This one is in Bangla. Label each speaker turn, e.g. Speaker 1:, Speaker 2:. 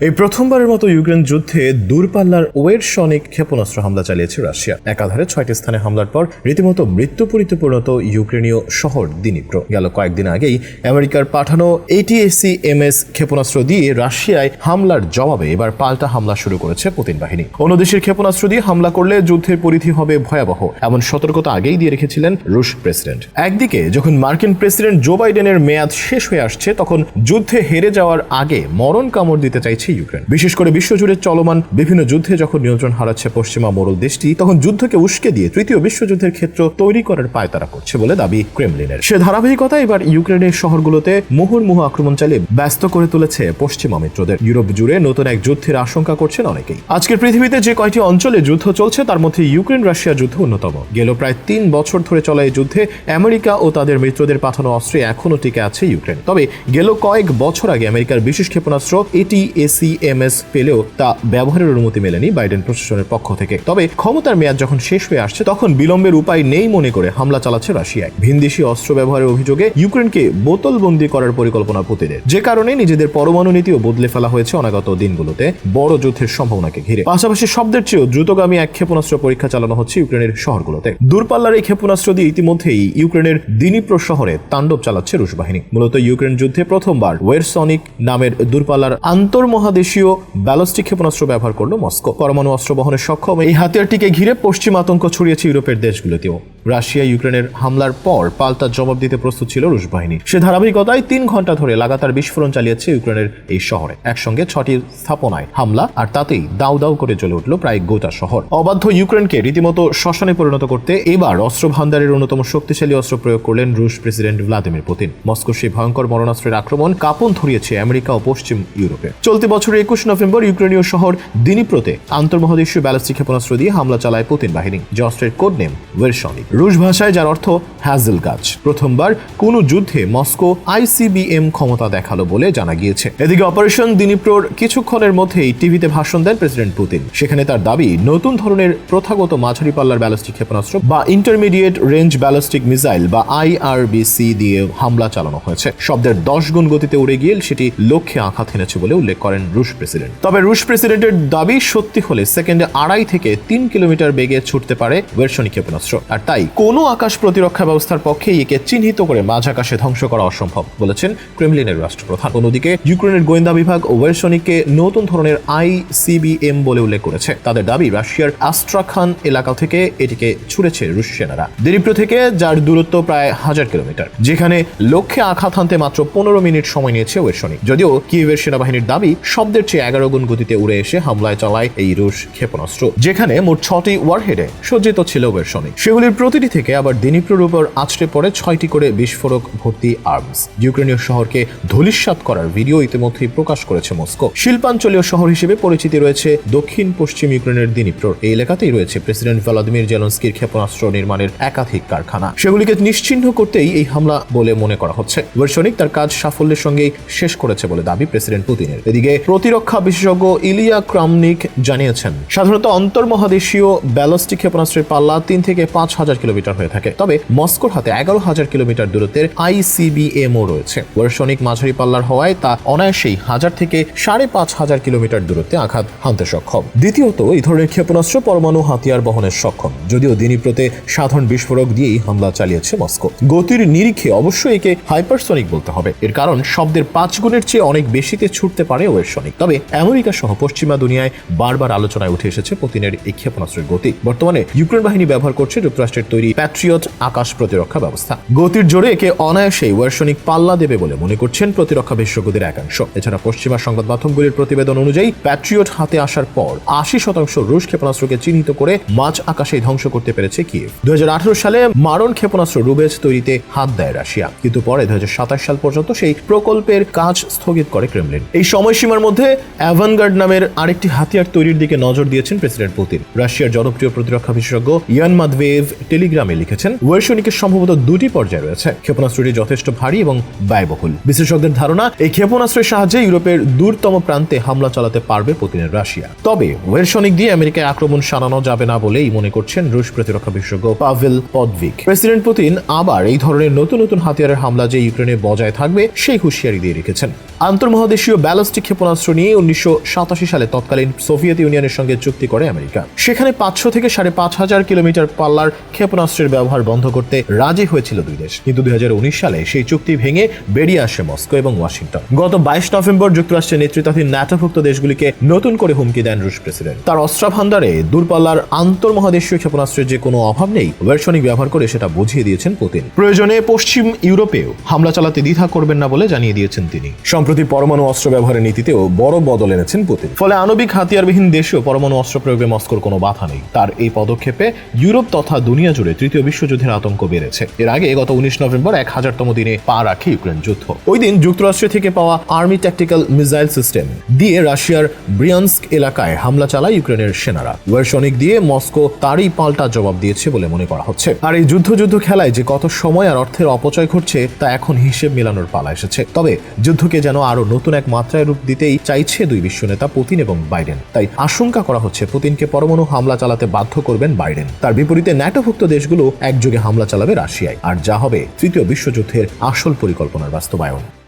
Speaker 1: এই প্রথমবারের মতো ইউক্রেন যুদ্ধে দূরপাল্লার ওয়েরসনিক ক্ষেপণাস্ত্র হামলা চালিয়েছে রাশিয়া। একাধারে ছয়টি স্থানে হামলার পর রীতিমতো মৃত্যুপরিতে পরিণত ইউক্রেনীয় শহর দিনিপ্র। গেল কয়েকদিন আগেই আমেরিকার পাঠানো এটিএসি এমএস ক্ষেপণাস্ত্র দিয়ে রাশিয়ায় হামলার জবাবে এবার পাল্টা হামলা শুরু করেছে পুতিন বাহিনী। অন্য দেশের ক্ষেপণাস্ত্র দিয়ে হামলা করলে যুদ্ধের পরিধি হবে ভয়াবহ, এমন সতর্কতা আগেই দিয়ে রেখেছিলেন রুশ প্রেসিডেন্ট। একদিকে যখন মার্কিন প্রেসিডেন্ট জো বাইডেনের মেয়াদ শেষ হয়ে আসছে, তখন যুদ্ধে হেরে যাওয়ার আগে মরণ কামড় দিতে চাইছে ইউক্রেন। বিশেষ করে বিশ্বজুড়ে চলমান বিভিন্ন যুদ্ধে যখন নিয়ন্ত্রণ হারাচ্ছে পশ্চিমা মোরল দেশটি, তখন যুদ্ধকে উস্কে দিয়ে তৃতীয় বিশ্বযুদ্ধের ক্ষেত্র তৈরি করার পায়তারা করছে বলে দাবি ক্রেমলিনের। সে ধারাবাহিকতা এবার ইউক্রেনের শহরগুলোতে মুহুর্মুহু আক্রমণ চালিয়ে ব্যস্ত করে তুলেছে পশ্চিমা মিত্রদের। ইউরোপ জুড়ে নতুন এক যুদ্ধের আশঙ্কা করছেন অনেকেই। আজকের পৃথিবীতে যে কয়টি অঞ্চলে যুদ্ধ চলছে, তার মধ্যে ইউক্রেন রাশিয়া যুদ্ধ অন্যতম। গেল প্রায় তিন বছর ধরে চলা এই যুদ্ধে আমেরিকা ও তাদের মিত্রদের পাঠানো অস্ত্রে এখনও টিকে আছে ইউক্রেন। তবে গেল কয়েক বছর আগে আমেরিকার বিশেষ ক্ষেপণাস্ত্র, এটি এসিএমএস পেলেও তা ব্যবহারের অনুমতি মেলেনি বাইডেন প্রশাসনের পক্ষ থেকে। তবে ক্ষমতার মেয়াদ যখন শেষ হয়ে আসছে, তখন বিলম্বের উপায় নেই মনে করে হামলা চালাচ্ছে রাশিয়ায় ভিনদেশি অস্ত্র ব্যবহারের অভিযোগে ইউক্রেনকে বোতলবন্দি করার পরিকল্পনা পুতিনের। যে কারণে নিজেদের পরমাণু নীতিও বদলে ফেলা হয়েছে অনাগত দিনগুলোতে। বড় যুদ্ধের সম্ভাবনাকে ঘিরে। পাশাপাশি শব্দের চেয়েও দ্রুতগামী এক ক্ষেপণাস্ত্র পরীক্ষা চালানো হচ্ছে ইউক্রেনের শহরগুলোতে। দূরপাল্লার এই ক্ষেপণাস্ত্র দিয়ে ইতিমধ্যেই ইউক্রেনের দিনিপ্র শহরে তাণ্ডব চালাচ্ছে রুশ বাহিনী। মূলত ইউক্রেন যুদ্ধে প্রথমবার ওয়েরসনিক নামের দূরপাল্লার আন্তর্মহাদেশীয় ব্যালস্টিক ক্ষেপণাস্ত্র ব্যবহার করল মস্কো। পরমাণু অস্ত্র বহনের সক্ষম এই হাতিয়ারটিকে ঘিরে পশ্চিম আতঙ্ক ছড়িয়েছে ইউরোপের দেশগুলোতেও। রাশিয়া ইউক্রেনের হামলার পর পাল্টা জবাব দিতে প্রস্তুত ছিল রুশ বাহিনী। সে ধারাবাহিকতায় তিন ঘণ্টা ধরে লাগাতার বিস্ফোরণ চালিয়েছে ইউক্রেনের এই শহরে। একসঙ্গে ছটি স্থাপনায় হামলা আর তাতেই দাউ দাউ করে জ্বলে উঠল প্রায় গোটা শহর। অবাধ্য ইউক্রেনকে রীতিমতো শ্মশানে পরিণত করতে এবার অস্ত্র ভান্ডারের অন্যতম শক্তিশালী অস্ত্র প্রয়োগ করলেন রুশ প্রেসিডেন্ট ভ্লাদিমির পুতিন। মস্কোর সেই ভয়ঙ্কর মরণাস্ত্রের আক্রমণ কাপন ধরিয়েছে আমেরিকা ও পশ্চিম ইউরোপে। চলতি বছরের একুশ নভেম্বর ইউক্রেনীয় শহর দিনীপ্রতে আন্তর্মহাদেশীয় ব্যালিস্টিক ক্ষেপণাস্ত্র দিয়ে হামলা চালায় পুতিন বাহিনী। যে অস্ত্রের কোড নেম ওয়েরসনিক রুশ ভাষায়, যার অর্থ হ্যাজেল গাছ প্রথমবার কোনো যুদ্ধে মস্কো আইসিবিএম ক্ষমতা দেখাল বলে জানা গিয়েছে। এদিকে অপারেশন দিনিপ্রোর কিছুক্ষণের মধ্যেই টিভিতে ভাষণ দেন প্রেসিডেন্ট পুতিন। সেখানে তার দাবি, নতুন ধরনের প্রথাগত মাঝারি পাল্লার ব্যালিস্টিক ক্ষেপণাস্ত্র বা ইন্টারমিডিয়েট রেঞ্জ ব্যালিস্টিক মিসাইল বা আইআরবিসি দিয়ে হামলা চালানো হয়েছে। শব্দের দশ গুণ গতিতে উড়ে গিয়ে সেটি লক্ষ্যে আঘাত এনেছে বলে উল্লেখ করেন রুশ প্রেসিডেন্ট। তবে রুশ প্রেসিডেন্টের দাবি সত্যি হলে সেকেন্ডে আড়াই থেকে তিন কিলোমিটার বেগে ছুটতে পারে ওয়েরসনিক ক্ষেপণাস্ত্র। আর তাই কোনো আকাশ প্রতিরক্ষা ব্যবস্থার পক্ষে একে চিহ্নিত করে মাঝ আকাশে ধ্বংস করা অসম্ভব, বলেছেন ক্রেমলিনের রাষ্ট্রপ্রধান। অন্যদিকে, ইউক্রেনের গোয়েন্দা বিভাগ ও ওয়েরসনিককে নতুন ধরনের আইসিবিএম বলে উল্লেখ করেছে। তাদের দাবি, রাশিয়ার আস্ট্রাখান এলাকা থেকে এটিকে ছুড়েছে রুশ সেনারা। দিরিপ্র থেকে যার দূরত্ব প্রায় হাজার কিলোমিটার, যেখানে লক্ষ্যে আঘাত হানতে মাত্র পনেরো মিনিট সময় নিয়েছে ওয়েরসনিক যদিও কিয়েভের সেনাবাহিনীর দাবি, শব্দের চেয়ে এগারো গুণ গতিতে উড়ে এসে হামলায় চালায় এই রুশ ক্ষেপণাস্ত্র, যেখানে মোট ছটি ওয়ারহেডে সজ্জিত ছিল ওয়েরসনিক সেগুলির প্রতিটি থেকে আবার দিনিপ্রর উপর আছড়ে পড়ে ছয়টি করে বিস্ফোরক ভর্তি আর্মস। ইউক্রেনীয় শহরকে ধূলিসাৎ করার ভিডিও ইতিমধ্যেই প্রকাশ করেছে মস্কো। শিল্পাঞ্চলীয় শহর হিসেবে পরিচিতি রয়েছে দক্ষিণ পশ্চিম ইউক্রেনের দিনিপ্রর। এই এলাকাতেই রয়েছে প্রেসিডেন্ট ভ্লাদিমির জেলন্সকির ক্ষেপণাস্ত্র নির্মাণের একাধিক কারখানা। সেগুলিকে নিশ্চিহ্ন করতেই এই হামলা বলে মনে করা হচ্ছে। ওয়েরসনিক তার কাজ সাফল্যের সঙ্গেই শেষ করেছে বলে দাবি প্রেসিডেন্ট পুতিনের। এদিকে প্রতিরক্ষা বিশেষজ্ঞ ইলিয়া ক্রামনিক জানিয়েছেন, সাধারণত অন্তর্মহাদেশীয় ব্যালস্টিক ক্ষেপণাস্ত্রের পাল্লা তিন থেকে পাঁচ হাজার কিলোমিটার হয়ে থাকে। তবে মস্কোর হাতে এগারো হাজার কিলোমিটার দূরত্বের আইসিবিএমও রয়েছে। ওয়েরসনিক মাঝারি পাল্লার হওয়ায় তা অনায়াসেই হাজার থেকে সাড়ে পাঁচ হাজার কিলোমিটার দূরত্বে আঘাত হানতে সক্ষম। দ্বিতীয়ত, এই ধরনের ক্ষেপণাস্ত্র পরমাণু হাতিয়ার বহনের সক্ষম। যদিও দিনীপ্রতে সাধারণ বিস্ফোরক দিয়েই হামলা চালিয়েছে মস্কো। গতির নিরিখে অবশ্যই একে হাইপারসনিক বলতে হবে। এর কারণ, শব্দের পাঁচ গুণের চেয়ে অনেক বেশিতে ছুটতে পারে ওয়েরসনিক। তবে আমেরিকা সহ পশ্চিমা দুনিয়ায় বারবার আলোচনায় উঠে এসেছে পুতিনের এই ক্ষেপণাস্ত্রের গতি। বর্তমানে ইউক্রেন বাহিনী ব্যবহার করছে যুক্তরাষ্ট্রের তৈরি প্যাট্রিয়ট আকাশ প্রতিরক্ষা ব্যবস্থা। গতির জোরে একে অনায়াসেই ওয়ার্সনিক পাল্লা দেবে বলে মনে করছেন প্রতিরক্ষা বিশেষজ্ঞদের একাংশ। এছাড়া পশ্চিমা সংবাদ মাধ্যমগুলির প্রতিবেদন অনুযায়ী প্যাট্রিয়ট হাতে আসার পর আশি শতাংশ রুশ ক্ষেপণাস্ত্রকে চিহ্নিত করে মাঝ আকাশে ধ্বংস করতে পেরেছে কিয়েভ দু সালে মারণ ক্ষেপণাস্ত্র রুবেজ তৈরিতে হাত দেয় রাশিয়া। কিন্তু পরে দুই হাজার সাতাশ সাল পর্যন্ত সেই প্রকল্পের কাজ স্থগিত করে ক্রেমলিন এই সময়সীমার মধ্যে অ্যাভানগার্ড নামের আরেকটি হাতিয়ার তৈরির দিকে নজর দিয়েছেন প্রেসিডেন্ট পুতিন রাশিয়ার জনপ্রিয় প্রতিরক্ষা বিশেষজ্ঞ ইয়ান মাদভেভ টেলিগ্রামে লিখেছেন ওয়েরশনিকের সম্ভবত দুটি পর্যায়ে রয়েছে, ক্ষেপণাস্ত্রটি যথেষ্ট ভারী এবং ব্যয়বহুল। বিশেষজ্ঞদের ধারণা, এই ক্ষেপণাস্ত্রের সাহায্যে ইউরোপের দূরতম প্রান্তে হামলা চালাতে পারবে পুতিনের রাশিয়া। তবে ওয়েরশনিক দিয়ে আমেরিকায় আক্রমণ সানানো যাবে না বলেই মনে করছেন রুশ প্রতিরক্ষা বিশেষজ্ঞ পাভেল পদভিক। প্রেসিডেন্ট পুতিন আবার এই ধরনের নতুন নতুন হাতিয়ারের হামলা যে ইউক্রেনে বজায় থাকবে, সেই হুঁশিয়ারি দিয়ে রেখেছেন। আন্তর্মহাদেশীয় ব্যালিস্টিক ক্ষেপণাস্ত্র নিয়ে উনিশশো সাতাশি সালে তৎকালীন সোভিয়েত ইউনিয়নের সঙ্গে চুক্তি করে আমেরিকা। সেখানে পাঁচশো থেকে সাড়ে পাঁচ হাজার কিলোমিটার পাল্লার ক্ষেপণাস্ত্রের ব্যবহার বন্ধ করতে রাজি হয়েছিল দুই দেশ। কিন্তু দুই সালে সেই চুক্তি ভেঙে বেরিয়ে আসে মস্কো এবং ওয়াশিংটন। গত বাইশ নভেম্বর যুক্তরাষ্ট্রের নেতৃত্বাধীন ন্যাটোভুক্ত দেশগুলিকে নতুন করে হুমকি দেন রুশ প্রেসিডেন্ট। তার অস্ত্র ভান্ডারে দূরপাল্লার আন্তর্মহাদেশীয় ক্ষেপণাস্ত্রের যে কোনো অভাব নেই ওয়েরশনিক ব্যবহার করে সেটা বুঝিয়ে দিয়েছেন পুতিন। প্রয়োজনে পশ্চিম ইউরোপেও হামলা চালাতে দ্বিধা করবেন না বলে জানিয়ে দিয়েছেন তিনি। সম্প্রতি পরমাণু অস্ত্র ব্যবহারের নীতিতেও বড় বদল এনেছেন পুতিন। ফলে আণবিক হাতিয়ারবিহীন দেশেও পরমাণু অস্ত্র প্রয়োগে মস্কোর কোনো বাধা নেই। তার এই পদক্ষেপে ইউরোপ তথা দুনিয়া জুড়ে তৃতীয় বিশ্বযুদ্ধের আতঙ্ক বেড়েছে। এর আগে গত উনিশ নভেম্বর এক হাজারতম দিনে পা রাখে ইউক্রেন যুদ্ধ। ওই দিন যুক্তরাষ্ট্র থেকে পাওয়া আর্মি ট্যাকটিক্যাল মিসাইল সিস্টেম দিয়ে রাশিয়ার ব্রিয়ান্স্ক এলাকায় হামলা চালায় ইউক্রেনের সেনারা। ওয়েরশনিক দিয়ে মস্কো তারই পাল্টা জবাব দিয়েছে বলে মনে করা হচ্ছে। আর এই যুদ্ধ যুদ্ধ খেলায় যে কত সময় আর অর্থের অপচয় ঘটছে তা এখন হিসেব মেলানোর পালা এসেছে। তবে যুদ্ধকে যেন আরও নতুন এক মাত্রায় রূপ দিতেই চাইছে দুই বিশ্ব নেতা পুতিন এবং বাইডেন। তাই আশঙ্কা করা হচ্ছে পুতিনকে পরমাণু হামলা চালাতে বাধ্য করবেন বাইডেন। তার বিপরীতে ন্যাটোভুক্ত দেশগুলো একযোগে হামলা চালাবে রাশিয়ায়। আর যা হবে তৃতীয় বিশ্বযুদ্ধের আসল পরিকল্পনার বাস্তবায়ন।